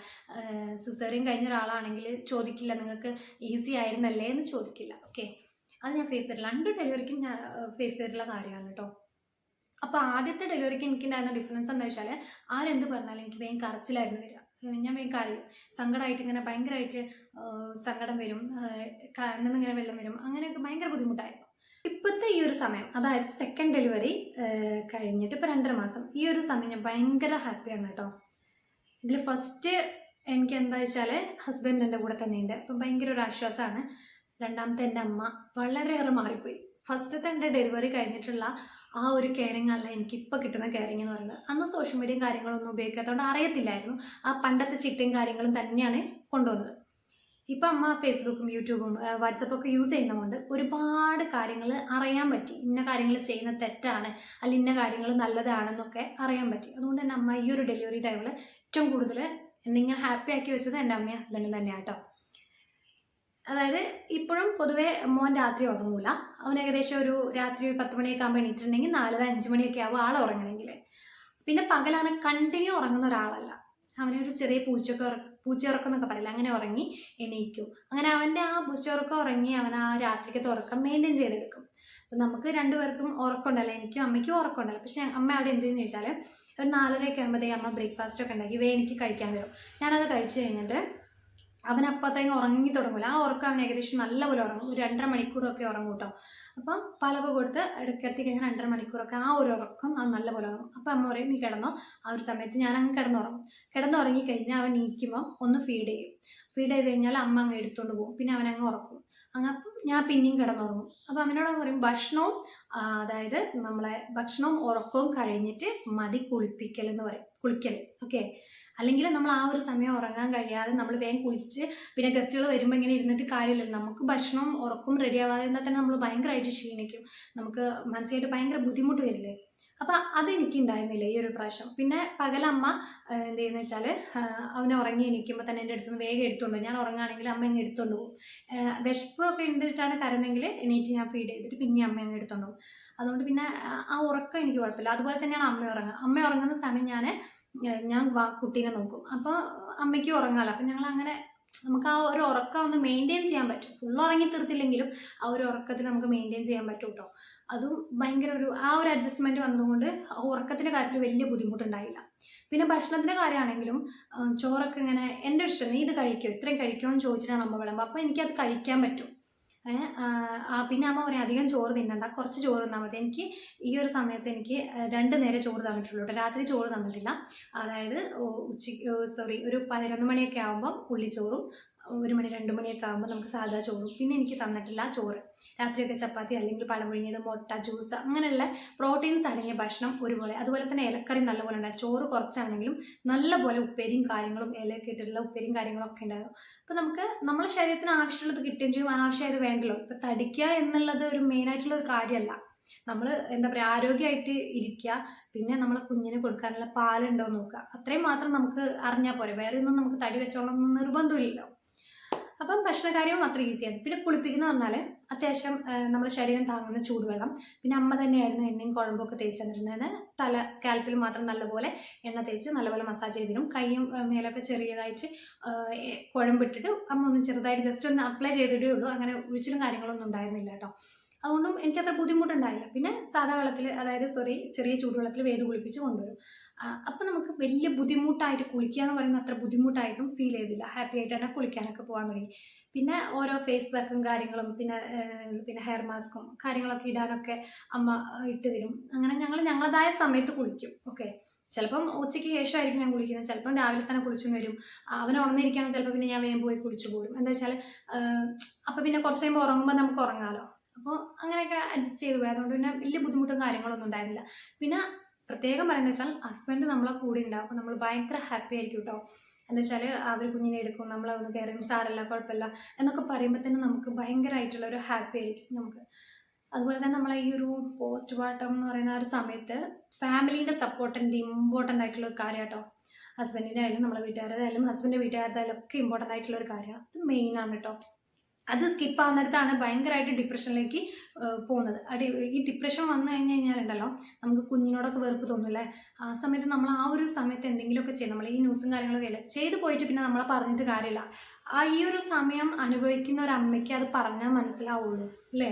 Speaker 1: സിസേറിയൻ കഴിഞ്ഞ ഒരാളാണെങ്കിൽ ചോദിക്കില്ല നിങ്ങൾക്ക് ഈസി ആയിരുന്നല്ലേ? എന്ന് ചോദിക്കില്ല. ഓക്കെ? അത് ഞാൻ ഫേസ് ചെയ്തിട്ടില്ല. രണ്ട് ഡെലിവറിക്കും ഞാൻ ഫേസ് ചെയ്തിട്ടുള്ള കാര്യമാണ് കേട്ടോ. അപ്പോൾ ആദ്യത്തെ ഡെലിവറിക്ക് എനിക്കുണ്ടായിരുന്ന ഡിഫറൻസ് എന്താ വെച്ചാൽ ആരെന്ത് പറഞ്ഞാലും എനിക്ക് വേഗം കരച്ചിലായിരുന്നു വരിക. ഞാൻ വേഗം കരയും. സങ്കടമായിട്ട് ഇങ്ങനെ ഭയങ്കരമായിട്ട് സങ്കടം വരും. കണ്ണിന്നിങ്ങനെ വെള്ളം വരും. അങ്ങനെയൊക്കെ ഭയങ്കര ബുദ്ധിമുട്ടായിരുന്നു ഇപ്പോഴത്തെ ഈ ഒരു സമയം അതായത് സെക്കൻഡ് ഡെലിവറി കഴിഞ്ഞിട്ട് ഇപ്പോൾ രണ്ടര മാസം ഈ ഒരു സമയം ഞാൻ ഭയങ്കര ഹാപ്പിയാണ് കേട്ടോ. ഇതിൽ ഫസ്റ്റ് എനിക്ക് എന്താ വെച്ചാൽ ഹസ്ബൻഡ് എന്റെ കൂടെ തന്നെ ഉണ്ട്. അപ്പം ഭയങ്കര ഒരു ആശ്വാസമാണ്. രണ്ടാമത്തെ എന്റെ അമ്മ വളരെയേറെ മാറിപ്പോയി. ഫസ്റ്റത്തെ എന്റെ ഡെലിവറി കഴിഞ്ഞിട്ടുള്ള ആ ഒരു കെയറിങ് അല്ല എനിക്ക് ഇപ്പോൾ കിട്ടുന്ന കെയറിങ് എന്ന് പറയുന്നത്. അന്ന് സോഷ്യൽ മീഡിയയും കാര്യങ്ങളൊന്നും ഉപയോഗിക്കാത്തതുകൊണ്ട് അറിയത്തില്ലായിരുന്നു. ആ പണ്ടത്തെ ചിട്ടയും കാര്യങ്ങളും തന്നെയാണ് കൊണ്ടുവന്നത്. ഇപ്പം അമ്മ ഫേസ്ബുക്കും യൂട്യൂബും വാട്സപ്പൊക്കെ യൂസ് ചെയ്യുന്നതുകൊണ്ട് ഒരുപാട് കാര്യങ്ങൾ അറിയാൻ പറ്റി. ഇന്ന കാര്യങ്ങൾ ചെയ്യുന്ന തെറ്റാണ് അല്ല ഇന്ന കാര്യങ്ങൾ നല്ലതാണെന്നൊക്കെ അറിയാൻ പറ്റി. അതുകൊണ്ട് തന്നെ അമ്മ ഈ ഒരു ഡെലിവറി ടൈമിൽ ഏറ്റവും കൂടുതൽ എന്നെ ഇങ്ങനെ ഹാപ്പി ആക്കി വെച്ചത് എന്റെ അമ്മയും ഹസ്ബൻഡും തന്നെയാണ് കേട്ടോ അതായത് ഇപ്പോഴും പൊതുവേ മോൻ രാത്രി ഉറങ്ങൂല. അവൻ ഏകദേശം ഒരു രാത്രി ഒരു പത്ത് മണിയൊക്കെ ആകുമ്പോൾ എണീറ്റിട്ടുണ്ടെങ്കിൽ നാലര അഞ്ച് മണിയൊക്കെ ആവും ആൾ ഉറങ്ങണമെങ്കിൽ പിന്നെ പകലാണ് കണ്ടിന്യൂ ഉറങ്ങുന്ന ഒരാളല്ല. അവനൊരു ചെറിയ പൂച്ചയൊക്കെ പൂച്ചയുറക്കം എന്നൊക്കെ പറയില്ല? അങ്ങനെ ഉറങ്ങി എണീക്കും. അങ്ങനെ അവന്റെ ആ പൂച്ചയുറക്കം ഉറങ്ങി അവൻ ആ രാത്രിക്കത്തെ ഉറക്കം മെയിന്റെയിൻ ചെയ്തെടുക്കും അപ്പം നമുക്ക് രണ്ടുപേർക്കും ഉറക്കമുണ്ടല്ലോ. എനിക്കും അമ്മയ്ക്കും ഉറക്കമുണ്ടല്ലോ. പക്ഷേ അമ്മ അവിടെ എന്തെന്ന് ചോദിച്ചാൽ ഒരു നാലരയൊക്കെ ആകുമ്പോഴത്തേക്ക് അമ്മ ബ്രേക്ക്ഫാസ്റ്റ് ഒക്കെ ഉണ്ടാക്കി വേ എനിക്ക് കഴിക്കാൻ തരും. ഞാനത് കഴിച്ചു കഴിഞ്ഞിട്ട് അവൻ അപ്പത്തേക്ക് ഉറങ്ങി തുടങ്ങില്ല ആ ഉറക്കം അവൻ ഏകദേശം നല്ലപോലെ ഉറങ്ങും. ഒരു രണ്ടര മണിക്കൂറൊക്കെ ഉറങ്ങും കേട്ടോ. അപ്പം പാലൊക്കെ കൊടുത്ത് ഇടയ്ക്കിടത്തി കഴിഞ്ഞാൽ രണ്ടര മണിക്കൂറൊക്കെ ആ ഒരു ഉറക്കം അവൻ നല്ലപോലെ ഉറങ്ങും. അപ്പം അമ്മ പറയും നീ കിടന്നോ. ആ ഒരു സമയത്ത് ഞാൻ അങ്ങ് കിടന്നുറങ്ങും. കിടന്നുറങ്ങി കഴിഞ്ഞാൽ അവൻ നീക്കുമ്പോൾ ഒന്ന് ഫീഡ് ചെയ്യും. ഫീഡ് ചെയ്ത് കഴിഞ്ഞാൽ അമ്മ അങ്ങ് എടുത്തോണ്ട് പോകും. പിന്നെ അവൻ അങ്ങ് ഉറക്കും. അങ്ങ് അപ്പം ഞാൻ പിന്നെയും കിടന്നുറങ്ങും. അപ്പം അവനോട് പറയും ഭക്ഷണവും അതായത് നമ്മളെ ഭക്ഷണവും ഉറക്കവും കഴിഞ്ഞിട്ട് മതി കുളിപ്പിക്കൽ എന്ന് പറയും. കുളിക്കൽ ഓക്കെ അല്ലെങ്കിൽ നമ്മൾ ആ ഒരു സമയം ഉറങ്ങാൻ കഴിയാതെ നമ്മൾ വേഗം കുളിച്ച് പിന്നെ ഗസ്റ്റുകൾ വരുമ്പോൾ ഇങ്ങനെ ഇരുന്നിട്ട് കാര്യമില്ലല്ലോ. നമുക്ക് ഭക്ഷണവും ഉറക്കും റെഡി ആവാതെ തന്നെ നമ്മൾ ഭയങ്കരമായിട്ട് ക്ഷീണിക്കും. നമുക്ക് മനസ്സിലായിട്ട് ഭയങ്കര ബുദ്ധിമുട്ട് വരില്ലേ? അപ്പം അതെനിക്ക് ഉണ്ടായിരുന്നില്ല ഈ ഒരു പ്രാവശ്യം. പിന്നെ പകലമ്മ എന്ത് ചെയ്യുന്നത് വെച്ചാൽ അവനെ ഉറങ്ങി എണീക്കുമ്പോൾ തന്നെ എന്റെ അടുത്തുനിന്ന് വേഗം എടുത്തുകൊണ്ട്. ഞാൻ ഉറങ്ങുകയാണെങ്കിൽ അമ്മ അങ്ങ് എടുത്തുകൊണ്ട് പോകും. വിഷപ്പ് വിശപ്പൊക്കെ ഉണ്ടിട്ടാണ് കരുന്നെങ്കിൽ എണീറ്റ് ഞാൻ ഫീഡ് ചെയ്തിട്ട് പിന്നെ അമ്മ അങ്ങ് എടുത്തുകൊണ്ട് പോകും. അതുകൊണ്ട് പിന്നെ ആ- ഉറക്കം എനിക്ക് കുഴപ്പമില്ല. അതുപോലെ തന്നെയാണ് അമ്മ ഉറങ്ങുക. അമ്മ ഉറങ്ങുന്ന സമയം ഞാൻ ഞാൻ കുട്ടീനെ നോക്കും. അപ്പോൾ അമ്മയ്ക്ക് ഉറങ്ങാമല്ലോ. അപ്പം ഞങ്ങൾ അങ്ങനെ നമുക്ക് ആ ഒരു ഉറക്കം ഒന്ന് മെയിന്റെയിൻ ചെയ്യാൻ പറ്റും. ഫുൾ ഉറങ്ങി തീർത്തില്ലെങ്കിലും ആ ഒരു ഉറക്കത്തിൽ നമുക്ക് മെയിന്റെയിൻ ചെയ്യാൻ പറ്റും കേട്ടോ അതും ഭയങ്കര ഒരു ആ ഒരു അഡ്ജസ്റ്റ്മെന്റ് വന്നതുകൊണ്ട് ഉറക്കത്തിന്റെ കാര്യത്തിൽ വലിയ ബുദ്ധിമുട്ടുണ്ടായില്ല. പിന്നെ ഭക്ഷണത്തിന്റെ കാര്യമാണെങ്കിലും ചോറൊക്കെ ഇങ്ങനെ എന്റെ ഇഷ്ടം നീ ഇത് കഴിക്കുമോ ഇത്രയും കഴിക്കുമോ എന്ന് ചോദിച്ചിട്ടാണ് അമ്മ വിളമ്പ് അപ്പോൾ എനിക്കത് കഴിക്കാൻ പറ്റും. പിന്നെ അമ്മ പറയും അധികം ചോറ് തിന്നണ്ട കുറച്ച് ചോറ് തന്നാൽ മതി. എനിക്ക് ഈ ഒരു സമയത്ത് എനിക്ക് രണ്ട് നേരം ചോറ് തന്നിട്ടുള്ളൂ കേട്ടോ. രാത്രി ചോറ് തന്നിട്ടില്ല. അതായത് ഉച്ചയ്ക്ക് സോറി ഒരു പതിനൊന്ന് മണിയൊക്കെ ആകുമ്പം ഉള്ളിച്ചോറും ഒരു മണി രണ്ട് മണിയൊക്കെ ആകുമ്പോൾ നമുക്ക് സാധാ ചോറും. പിന്നെ എനിക്ക് തന്നിട്ടില്ല ചോറ്. രാത്രിയൊക്കെ ചപ്പാത്തി അല്ലെങ്കിൽ പഴം മുട്ട ജ്യൂസ് അങ്ങനെയുള്ള പ്രോട്ടീൻസ് അടങ്ങിയ ഭക്ഷണം ഒരുപോലെ. അതുപോലെ തന്നെ ഇലക്കറി നല്ലപോലെ ഉണ്ടായിരുന്നു. ചോറ് കുറച്ചാണെങ്കിലും നല്ലപോലെ ഉപ്പേരിയും കാര്യങ്ങളും ഇലയൊക്കെ ഇട്ടിട്ടുള്ള ഉപ്പേരിയും കാര്യങ്ങളൊക്കെ ഉണ്ടായിരുന്നു. അപ്പോൾ നമുക്ക് നമ്മുടെ ശരീരത്തിന് ആവശ്യമുള്ളത് കിട്ടുകയും ചെയ്യും. അനാവശ്യമായത് വേണ്ടല്ലോ. ഇപ്പോൾ തടിക്കുക എന്നുള്ളത് ഒരു മെയിനായിട്ടുള്ള ഒരു കാര്യമല്ല. നമ്മൾ എന്താ പറയുക ആരോഗ്യമായിട്ട് ഇരിക്കുക. പിന്നെ നമ്മൾ കുഞ്ഞിന് കൊടുക്കാനുള്ള പാലുണ്ടോ നോക്കുക. അത്രയും മാത്രം നമുക്ക് അറിഞ്ഞാൽ പോരെ. വേറെ ഒന്നും നമുക്ക് തടി വെച്ചോളണം നിർബന്ധമില്ലല്ലോ. അപ്പം ഭക്ഷണകാര്യവും അത്ര ഈസിയാണ് പിന്നെ കുളിപ്പിക്കുന്ന പറഞ്ഞാൽ അത്യാവശ്യം നമ്മുടെ ശരീരം താങ്ങുന്ന ചൂടുവെള്ളം. പിന്നെ അമ്മ തന്നെയായിരുന്നു എണ്ണയും കുഴമ്പൊക്കെ തേച്ച് തന്നിട്ടുണ്ടായിരുന്നത് തല സ്കാൽപ്പിൽ മാത്രം നല്ലപോലെ എണ്ണ തേച്ച് നല്ലപോലെ മസാജ് ചെയ്തിരും കൈയും മേലൊക്കെ ചെറിയതായിട്ട് കുഴമ്പിട്ടിട്ട് അമ്മ ഒന്ന് ചെറുതായിട്ട് ജസ്റ്റ് ഒന്ന് അപ്ലൈ ചെയ്തിട്ടേ ഉള്ളൂ. അങ്ങനെ ഒഴിച്ചിലും കാര്യങ്ങളൊന്നും ഉണ്ടായിരുന്നില്ല കേട്ടോ. അതുകൊണ്ടും എനിക്ക് അത്ര ബുദ്ധിമുട്ടുണ്ടായില്ല. പിന്നെ സാധാ വെള്ളത്തിൽ അതായത് സോറി ചെറിയ ചൂടുവെള്ളത്തിൽ വേദ കുളിപ്പിച്ച് കൊണ്ടുവരും. അപ്പം നമുക്ക് വലിയ ബുദ്ധിമുട്ടായിട്ട് കുളിക്കുക എന്ന് പറയുന്നത് അത്ര ബുദ്ധിമുട്ടായിട്ടും ഫീൽ ചെയ്തില്ല. ഹാപ്പി ആയിട്ട് തന്നെ കുളിക്കാനൊക്കെ പോകാൻ തുടങ്ങി. പിന്നെ ഓരോ ഫേസ് വർക്കും കാര്യങ്ങളും പിന്നെ പിന്നെ ഹെയർ മാസ്കും കാര്യങ്ങളൊക്കെ ഇടാനൊക്കെ അമ്മ ഇട്ട് തരും. അങ്ങനെ ഞങ്ങൾ ഞങ്ങളതായ സമയത്ത് കുളിക്കും. ഓക്കെ ചിലപ്പം ഉച്ചയ്ക്ക് ശേഷമായിരിക്കും ഞാൻ കുളിക്കുന്നത്. ചിലപ്പം രാവിലെ തന്നെ കുളിച്ചും വരും. അവൻ ഉണർന്നിരിക്കുകയാണെങ്കിൽ ചിലപ്പോൾ പിന്നെ ഞാൻ വേഗം പോയി കുളിച്ചു പോരും. എന്താ വെച്ചാൽ അപ്പം പിന്നെ കുറച്ച് കഴിയുമ്പോൾ ഉറങ്ങുമ്പോൾ നമുക്ക് ഉറങ്ങാമല്ലോ അപ്പോൾ അങ്ങനെയൊക്കെ അഡ്ജസ്റ്റ് ചെയ്ത് പോയി. അതുകൊണ്ട് പിന്നെ വലിയ ബുദ്ധിമുട്ടും കാര്യങ്ങളൊന്നും ഉണ്ടായിരുന്നില്ല. പിന്നെ പ്രത്യേകം പറയുന്നത് വെച്ചാൽ ഹസ്ബൻഡ് നമ്മളെ കൂടെ ഉണ്ടാവും നമ്മൾ ഭയങ്കര ഹാപ്പി ആയിരിക്കും കേട്ടോ എന്താ വെച്ചാൽ അവർ കുഞ്ഞിനെ എടുക്കും നമ്മളെ ഒന്ന് കയറും സാരല്ല കുഴപ്പമില്ല എന്നൊക്കെ പറയുമ്പോൾ തന്നെ നമുക്ക് ഭയങ്കരമായിട്ടുള്ള ഒരു ഹാപ്പി ആയിരിക്കും നമുക്ക്. അതുപോലെ തന്നെ നമ്മളെ ഈ ഒരു പോസ്റ്റ് പാർട്ടം എന്ന് പറയുന്ന ആ ഒരു സമയത്ത് ഫാമിലീന്റെ സപ്പോർട്ടിന്റെ ഇമ്പോർട്ടന്റ് ആയിട്ടുള്ള ഒരു കാര്യം കേട്ടോ ഹസ്ബൻഡിന്റെ ആയാലും നമ്മളെ വീട്ടുകാരുടെ ആയാലും ഹസ്ബൻഡിന്റെ വീട്ടുകാരുടെ ആയാലും ഒക്കെ ഇമ്പോർട്ടന്റ് ആയിട്ടുള്ള ഒരു കാര്യമാണ് അത് മെയിൻ ആണ് കേട്ടോ അത് സ്കിപ്പ് ആവുന്നിടത്താണ് ഭയങ്കരമായിട്ട് ഡിപ്രഷനിലേക്ക് പോകുന്നത്. ഈ ഡിപ്രഷൻ വന്നു കഴിഞ്ഞ് കഴിഞ്ഞാലുണ്ടല്ലോ നമുക്ക് കുഞ്ഞിനോടൊക്കെ വെറുപ്പ് തോന്നില്ലേ? ആ സമയത്ത് നമ്മൾ ആ ഒരു സമയത്ത് എന്തെങ്കിലുമൊക്കെ ചെയ്യും നമ്മൾ ഈ ന്യൂസും കാര്യങ്ങളൊക്കെ ഇല്ല ചെയ്ത് പോയിട്ട് പിന്നെ നമ്മളെ പറഞ്ഞിട്ട് കാര്യമില്ല. ആ ഈ ഒരു സമയം അനുഭവിക്കുന്ന ഒരു അമ്മയ്ക്ക് അത് പറഞ്ഞാൽ മനസ്സിലാവുള്ളൂ അല്ലേ?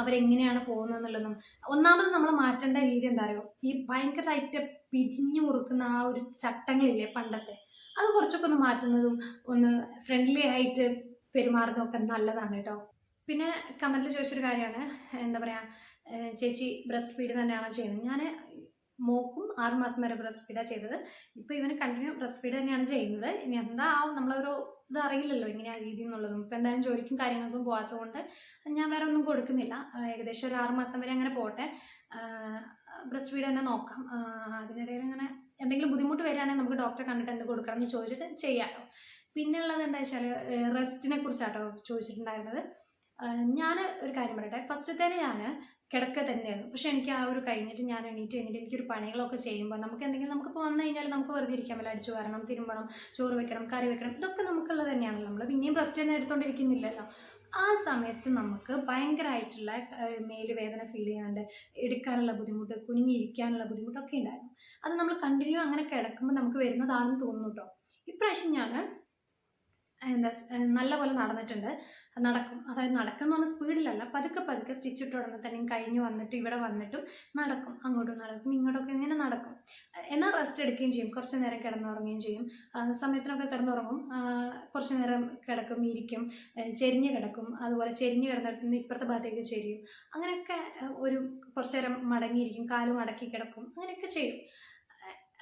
Speaker 1: അവരെങ്ങനെയാണ് പോകുന്നത് എന്നുള്ളതും ഒന്നാമത് നമ്മൾ മാറ്റേണ്ട രീതി എന്താ അറിയോ? ഈ ഭയങ്കരമായിട്ട് പിരിഞ്ഞു മുറുക്കുന്ന ആ ഒരു ചട്ടങ്ങളില്ലേ പണ്ടത്തെ? അത് കുറച്ചൊക്കെ ഒന്ന് മാറ്റുന്നതും ഒന്ന് ഫ്രണ്ട്ലി ആയിട്ട് പെരുമാറുന്നതൊക്കെ നല്ലതാണ് കേട്ടോ. പിന്നെ കമന്റിൽ ചോദിച്ചൊരു കാര്യമാണ്. എന്താ പറയുക ചേച്ചി ബ്രസ്റ്റ് ഫീഡ് തന്നെയാണോ ചെയ്യുന്നത്? ഞാൻ മോക്കും ആറ് മാസം വരെ ബ്രസ്റ്റ് ഫീഡാണ് ചെയ്തത്. ഇപ്പോൾ ഇവന് കണ്ടിന്യൂ ബ്രസ്റ്റ് ഫീഡ് തന്നെയാണ് ചെയ്യുന്നത്. ഇനി എന്താ ആവും നമ്മളൊരു ഇത് അറിയില്ലല്ലോ ഇങ്ങനെയാണ് രീതി എന്നുള്ളതും. ഇപ്പം എന്തായാലും ജോലിക്കും കാര്യങ്ങൾക്കും പോകാത്തതുകൊണ്ട് ഞാൻ വേറെ ഒന്നും കൊടുക്കുന്നില്ല. ഏകദേശം ഒരു ആറ് മാസം വരെ അങ്ങനെ പോട്ടെ. ബ്രസ്റ്റ് ഫീഡ് തന്നെ നോക്കാം. അതിനിടയിൽ ഇങ്ങനെ എന്തെങ്കിലും ബുദ്ധിമുട്ട് വരികയാണെങ്കിൽ നമുക്ക് ഡോക്ടറെ കണ്ടിട്ട് എന്ത് കൊടുക്കണം എന്ന് ചോദിച്ചിട്ട് ചെയ്യാമല്ലോ പിന്നെ ഉള്ളത് എന്താ വെച്ചാൽ റെസ്റ്റിനെ കുറിച്ചാട്ടോ ചോദിച്ചിട്ടുണ്ടായിരുന്നത്. ഞാൻ ഒരു കാര്യം പറയട്ടെ. ഫസ്റ്റ് തന്നെ ഞാൻ കിടക്ക തന്നെയായിരുന്നു. പക്ഷെ എനിക്ക് ആ ഒരു കഴിഞ്ഞിട്ട് ഞാൻ എണീറ്റ് കഴിഞ്ഞിട്ട് എനിക്കൊരു പണികളൊക്കെ ചെയ്യുമ്പോൾ നമുക്ക് എന്തെങ്കിലും നമുക്ക് വന്നു കഴിഞ്ഞാൽ നമുക്ക് വെറുതെ ഇരിക്കാൻ പറ്റില്ല. അടിച്ചു വരണം തിരുമ്പണം ചോറ് വെക്കണം കറി വെക്കണം ഇതൊക്കെ നമുക്കുള്ളത് തന്നെയാണല്ലോ. നമ്മൾ പിന്നെയും ബ്രസ്റ്റ് തന്നെ എടുത്തുകൊണ്ടിരിക്കുന്നില്ലല്ലോ ആ സമയത്ത് നമുക്ക് ഭയങ്കരമായിട്ടുള്ള മേൽ വേദന ഫീൽ ചെയ്യുന്നുണ്ട്. എടുക്കാനുള്ള ബുദ്ധിമുട്ട് കുനിഞ്ഞിരിക്കാനുള്ള ബുദ്ധിമുട്ടൊക്കെ ഉണ്ടായിരുന്നു. അത് നമ്മൾ കണ്ടിന്യൂ അങ്ങനെ കിടക്കുമ്പോൾ നമുക്ക് വരുന്നതാണെന്ന് തോന്നുന്നു കേട്ടോ ഇപ്രാവശ്യം ഞാൻ എന്താ നല്ല നല്ലപോലെ നടന്നിട്ടുണ്ട്. നടക്കും. അതായത് നടക്കുന്ന എന്ന് പറഞ്ഞാൽ സ്പീഡിലല്ല. പതുക്കെ പതുക്കെ സ്റ്റിച്ച് ഇട്ട് ഉടനെ തന്നെയും കഴിഞ്ഞ് വന്നിട്ട് ഇവിടെ വന്നിട്ടും നടക്കും. അങ്ങോട്ടും നടക്കും. ഇങ്ങോട്ടൊക്കെ ഇങ്ങനെ നടക്കും. എന്നാൽ റെസ്റ്റ് എടുക്കുകയും ചെയ്യും. കുറച്ച് നേരം കിടന്നുറങ്ങുകയും ചെയ്യും. സമയത്തിനൊക്കെ കിടന്നുറങ്ങും. കുറച്ച് നേരം കിടക്കും ഇരിക്കും. ചെരിഞ്ഞ് കിടക്കും. അതുപോലെ ചെരിഞ്ഞ് കിടന്നിടത്ത് നിന്ന് ഇപ്പുറത്തെ ഭാഗത്തേക്ക് ചെരിയും. അങ്ങനെയൊക്കെ ഒരു കുറച്ച് നേരം മടങ്ങിയിരിക്കും. കാലും അടക്കി കിടക്കും. അങ്ങനെയൊക്കെ ചെയ്യും.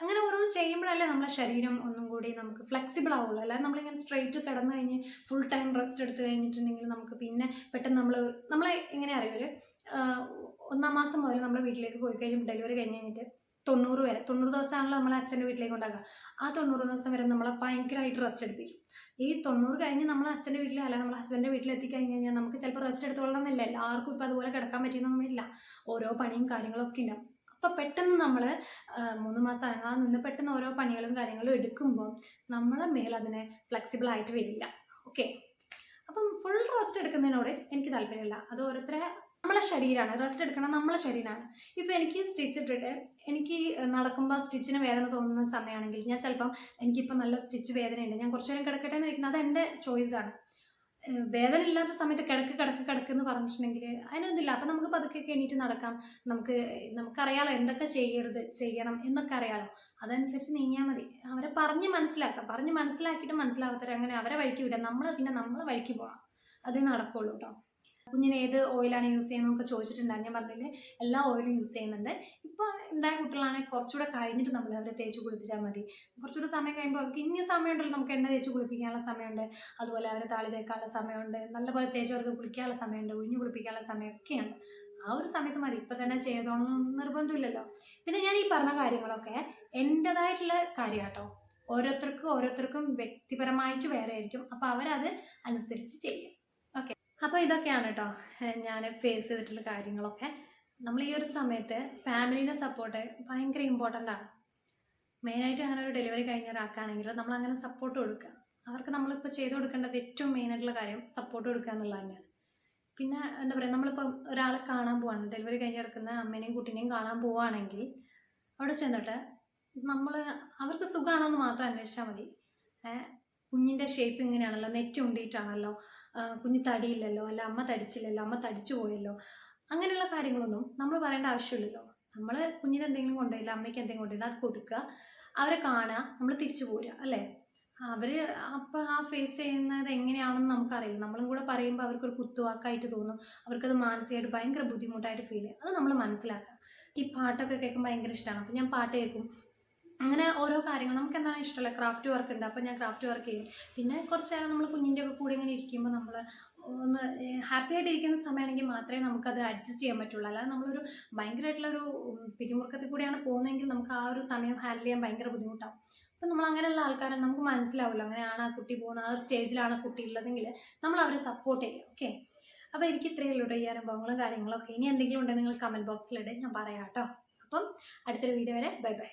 Speaker 1: അങ്ങനെ ഓരോന്ന് ചെയ്യുമ്പോഴല്ലേ നമ്മുടെ ശരീരം ഒന്നും കൂടി നമുക്ക് ഫ്ലെക്സിബിൾ ആവുള്ളൂ. അല്ലാതെ നമ്മളിങ്ങനെ സ്ട്രെയിറ്റ് കിടന്നു കഴിഞ്ഞ് ഫുൾ ടൈം റെസ്റ്റ് എടുത്തു കഴിഞ്ഞിട്ടുണ്ടെങ്കിൽ നമുക്ക് പിന്നെ പെട്ടെന്ന് നമ്മൾ നമ്മളെ എങ്ങനെ അറിയൊരു ഒന്നാം മാസം മുതൽ നമ്മുടെ വീട്ടിലേക്ക് പോയി കഴിഞ്ഞ് ഡെലിവറി കഴിഞ്ഞ് കഴിഞ്ഞിട്ട് തൊണ്ണൂറ് വരെ തൊണ്ണൂറ് ദിവസമാണല്ലോ നമ്മളെ അച്ഛന്റെ വീട്ടിലേക്ക് ഉണ്ടാക്കുക ആ തൊണ്ണൂറ് ദിവസം വരെ നമ്മളെ ഭയങ്കരമായിട്ട് റെസ്റ്റ് എടുപ്പിക്കും. ഈ തൊണ്ണൂറ് കഴിഞ്ഞ് നമ്മൾ അച്ഛന്റെ വീട്ടിൽ അല്ല നമ്മൾ ഹസ്ബൻഡിന്റെ വീട്ടിൽ എത്തിക്കഴിഞ്ഞ് കഴിഞ്ഞാൽ നമുക്ക് ചിലപ്പോൾ റെസ്റ്റ് എടുത്തോളണമെന്നില്ല എല്ലാവർക്കും ഇപ്പോൾ അതുപോലെ കിടക്കാൻ പറ്റുന്നൊന്നുമില്ല ഓരോ പണിയും കാര്യങ്ങളൊക്കെ ഉണ്ടാവും. അപ്പോൾ പെട്ടെന്ന് നമ്മൾ മൂന്ന് മാസം അനങ്ങാതെ നിന്ന് പെട്ടെന്ന് ഓരോ പണികളും കാര്യങ്ങളും എടുക്കുമ്പോൾ നമ്മളെ മേൽ അതിനെ ഫ്ലെക്സിബിൾ ആയിട്ട് വരില്ല. ഓക്കെ അപ്പം ഫുൾ റെസ്റ്റ് എടുക്കുന്നതിനോട് എനിക്ക് താല്പര്യമില്ല. അത് ഓരോരുത്തരെ നമ്മളെ ശരീരമാണ് റെസ്റ്റ് എടുക്കണം നമ്മളെ ശരീരമാണ് ഇപ്പോൾ എനിക്ക് സ്റ്റിച്ച് ഇട്ടിട്ട് എനിക്ക് നടക്കുമ്പോൾ സ്റ്റിച്ചിന് വേദന തോന്നുന്ന സമയമാണെങ്കിൽ ഞാൻ ചിലപ്പം എനിക്കിപ്പോൾ നല്ല സ്റ്റിച്ച് വേദനയുണ്ട്. ഞാൻ കുറച്ചു നേരം കിടക്കട്ടെ എന്ന് വയ്ക്കുന്നത് അത് എന്റെ ചോയ്സാണ് വേദന ഇല്ലാത്ത സമയത്ത് കിടക്ക് കിടക്ക് കിടക്ക് എന്ന് പറഞ്ഞിട്ടുണ്ടെങ്കിൽ അതിനൊന്നുമില്ല. അപ്പം നമുക്ക് പതുക്കെ എണീറ്റ് നടക്കാം. നമുക്ക് നമുക്കറിയാലോ എന്തൊക്കെ ചെയ്യരുത് ചെയ്യണം എന്നൊക്കെ അറിയാലോ. അതനുസരിച്ച് നീങ്ങിയാൽ മതി. അവരെ പറഞ്ഞ് മനസ്സിലാക്കാം. പറഞ്ഞ് മനസ്സിലാക്കിയിട്ട് മനസ്സിലാവാത്തവരെ അങ്ങനെ അവരെ വഴിക്ക് വിടാം. നമ്മൾ പിന്നെ നമ്മളെ വഴിക്ക് പോകണം അതേ നടക്കുള്ളൂ കേട്ടോ. കുഞ്ഞിന് ഏത് ഓയിലാണ് യൂസ് ചെയ്യുന്നതെന്നൊക്കെ ചോദിച്ചിട്ടുണ്ടായിരുന്നു ഞാൻ പറഞ്ഞില്ലേ എല്ലാ ഓയിലും യൂസ് ചെയ്യുന്നുണ്ട്. ഇപ്പോൾ ഉണ്ടായ കുട്ടികളാണെങ്കിൽ കുറച്ചുകൂടെ കഴിഞ്ഞിട്ട് നമ്മൾ അവരെ തേച്ച് കുളിപ്പിച്ചാൽ മതി. കുറച്ചുകൂടെ സമയം കഴിയുമ്പോൾ അവർക്ക് ഇനി സമയമുണ്ടല്ലോ നമുക്ക് എണ്ണ തേച്ച് കുളിപ്പിക്കാനുള്ള സമയമുണ്ട്. അതുപോലെ അവരെ താളി തേക്കാനുള്ള സമയമുണ്ട്. നല്ലപോലെ തേച്ച് അവർക്ക് കുളിക്കാനുള്ള സമയമുണ്ട്. ഒഴിഞ്ഞു കുളിപ്പിക്കാനുള്ള സമയമൊക്കെയുണ്ട്. ആ ഒരു സമയത്ത് മതി. ഇപ്പം തന്നെ ചെയ്തോളണം നിർബന്ധമില്ലല്ലോ. പിന്നെ ഞാൻ ഈ പറഞ്ഞ കാര്യങ്ങളൊക്കെ എന്റെതായിട്ടുള്ള കാര്യം കേട്ടോ ഓരോരുത്തർക്കും ഓരോരുത്തർക്കും വ്യക്തിപരമായിട്ട് വേറെ ആയിരിക്കും. അപ്പോൾ അവരത് അനുസരിച്ച് ചെയ്യും. അപ്പോൾ ഇതൊക്കെയാണ് കേട്ടോ ഞാൻ ഫേസ് ചെയ്തിട്ടുള്ള കാര്യങ്ങളൊക്കെ. നമ്മൾ ഈ ഒരു സമയത്ത് ഫാമിലീന്റെ സപ്പോർട്ട് ഭയങ്കര ഇമ്പോർട്ടന്റ് ആണ്. മെയിനായിട്ട് അങ്ങനെ ഒരു ഡെലിവറി കഴിഞ്ഞ ഒരാൾക്കാണെങ്കിൽ നമ്മൾ അങ്ങനെ സപ്പോർട്ട് കൊടുക്കുക അവർക്ക് നമ്മളിപ്പോൾ ചെയ്തു കൊടുക്കേണ്ടത് ഏറ്റവും മെയിനായിട്ടുള്ള കാര്യം സപ്പോർട്ട് കൊടുക്കുക എന്നുള്ളത് തന്നെയാണ്. പിന്നെ എന്താ പറയുക നമ്മളിപ്പോൾ ഒരാളെ കാണാൻ പോവാണ്. ഡെലിവറി കഴിഞ്ഞ് കിടക്കുന്ന അമ്മേനെയും കുട്ടീനെയും കാണാൻ പോവുകയാണെങ്കിൽ അവിടെ ചെന്നിട്ട് നമ്മൾ അവർക്ക് സുഖമാണോ എന്ന് മാത്രം അന്വേഷിച്ചാൽ മതി. കുഞ്ഞിന്റെ ഷേപ്പ് ഇങ്ങനെയാണല്ലോ നെറ്റ് ഉണ്ടിയിട്ടാണല്ലോ കുഞ്ഞ് തടിയില്ലല്ലോ അല്ല അമ്മ തടിച്ചില്ലല്ലോ അമ്മ തടിച്ചു പോയല്ലോ അങ്ങനെയുള്ള കാര്യങ്ങളൊന്നും നമ്മൾ പറയേണ്ട ആവശ്യമില്ലല്ലോ. നമ്മൾ കുഞ്ഞിന് എന്തെങ്കിലും കൊണ്ടുപോയില്ല അമ്മയ്ക്ക് എന്തെങ്കിലും കൊണ്ടുപോയില്ല അത് കൊടുക്കുക അവരെ കാണുക നമ്മൾ തിരിച്ചു പോരുക അല്ലേ? അവർ അപ്പം ആ ഫേസ് ചെയ്യുന്നത് എങ്ങനെയാണെന്ന് നമുക്കറിയില്ല. നമ്മളും കൂടെ പറയുമ്പോൾ അവർക്കൊരു കുത്തുവാക്കായിട്ട് തോന്നും. അവർക്കത് മാനസികമായിട്ട് ഭയങ്കര ബുദ്ധിമുട്ടായിട്ട് ഫീൽ ചെയ്യും. അത് നമ്മൾ മനസ്സിലാക്കുക. ഈ പാട്ടൊക്കെ കേൾക്കുമ്പോൾ ഭയങ്കര ഇഷ്ടമാണ്. അപ്പം ഞാൻ പാട്ട് കേൾക്കും. അങ്ങനെ ഓരോ കാര്യങ്ങൾ. നമുക്ക് എന്താണ് ഇഷ്ടമുള്ളത്? ക്രാഫ്റ്റ് വർക്ക് ഉണ്ട്. അപ്പോൾ ഞാൻ ക്രാഫ്റ്റ് വർക്ക് ചെയ്യും. പിന്നെ കുറച്ച് നേരം നമ്മൾ കുഞ്ഞിന്റെ ഒക്കെ കൂടെ ഇങ്ങനെ ഇരിക്കുമ്പോൾ നമ്മൾ ഒന്ന് ഹാപ്പി ആയിട്ട് ഇരിക്കുന്ന സമയമാണെങ്കിൽ മാത്രമേ നമുക്കത് അഡ്ജസ്റ്റ് ചെയ്യാൻ പറ്റുള്ളൂ. അല്ലാതെ നമ്മളൊരു ഭയങ്കരമായിട്ടുള്ളൊരു പിരിമുറുക്കത്തിൽ കൂടെയാണ് പോകുന്നതെങ്കിൽ നമുക്ക് ആ ഒരു സമയം ഹാൻഡിൽ ചെയ്യാൻ ഭയങ്കര ബുദ്ധിമുട്ടാണ് അപ്പം നമ്മൾ അങ്ങനെയുള്ള ആൾക്കാരെ നമുക്ക് മനസ്സിലാവില്ല. അങ്ങനെയാണ് ആ കുട്ടി പോകുന്നത്. ആ ഒരു സ്റ്റേജിലാണ് ആ കുട്ടി ഉള്ളതെങ്കിൽ നമ്മൾ അവരെ സപ്പോർട്ട് ചെയ്യുക ഓക്കെ അപ്പോൾ എനിക്ക് ഇത്രയേ ഉള്ളൂ ഈ അനുഭവങ്ങളും കാര്യങ്ങളൊക്കെ ഇനി എന്തെങ്കിലും ഉണ്ടെങ്കിൽ നിങ്ങൾ കമന്റ് ബോക്സിലിടെ ഞാൻ പറയാം കേട്ടോ അപ്പം അടുത്തൊരു വീഡിയോ വരെ. Bye bye